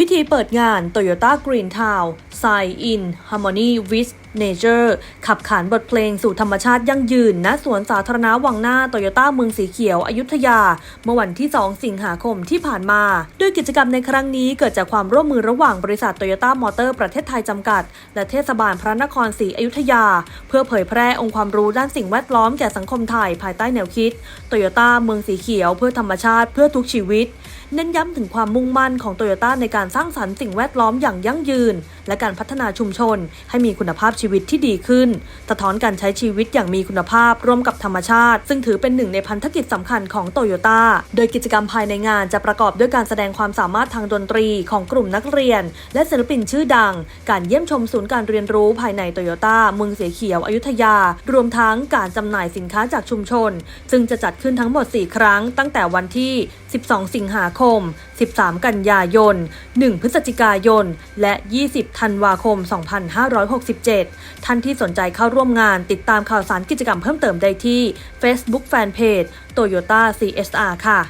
พิธีเปิดงาน Toyota Green Town Sign in Harmony with Nature ขับขานบทเพลงสู่ธรรมชาติยั่งยืนณสวนสาธารณะวังหน้าโตโยต้าเมืองสีเขียวอยุธยา เมื่อวันที่ 2 สิงหาคมที่ผ่านมาโดยกิจกรรมในครั้งนี้เกิดจากความร่วมมือระหว่างบริษัทโตโยต้ามอเตอร์ประเทศไทยจำกัด และเทศบาลพระนครศรีอยุธยา เพื่อเผยแพร่องค์ความรู้ด้านสิ่งแวดล้อมแก่สังคมไทยภายใต้แนวคิดโตโยต้าเมืองสีเขียวเพื่อธรรมชาติเพื่อทุกชีวิต เน้นย้ำถึงความมุ่งมั่นของโตโยต้าในการสร้างสรรค์สิ่งแวดล้อมอย่างยั่งยืน และการพัฒนาชุมชน ให้มีคุณภาพชีวิตที่ดีขึ้น สะท้อนการใช้ชีวิตอย่างมีคุณภาพร่วมกับธรรมชาติ ซึ่งถือเป็นหนึ่งในพันธกิจสำคัญของโตโยต้าโดยกิจกรรมภายในงานจะประกอบด้วยการแสดงความสามารถทางดนตรีของกลุ่มนักเรียน และศิลปินชื่อดัง การเยี่ยมชมศูนย์การเรียนรู้ภายในโตโยต้าเมืองเสียเขียวอยุธยา รวมทั้งการจำหน่ายสินค้าจากชุมชน ซึ่งจะจัดขึ้นทั้งหมด 4 ครั้ง ตั้งแต่วันที่ 12 สิงหาคม 13 กันยายน 1 พฤศจิกายน และ 20ธันวาคม 2567 ท่านที่สนใจเข้าร่วมงานติดตามข่าวสารกิจกรรมเพิ่มเติมได้ที่ Facebook Fanpage Toyota CSR ค่ะ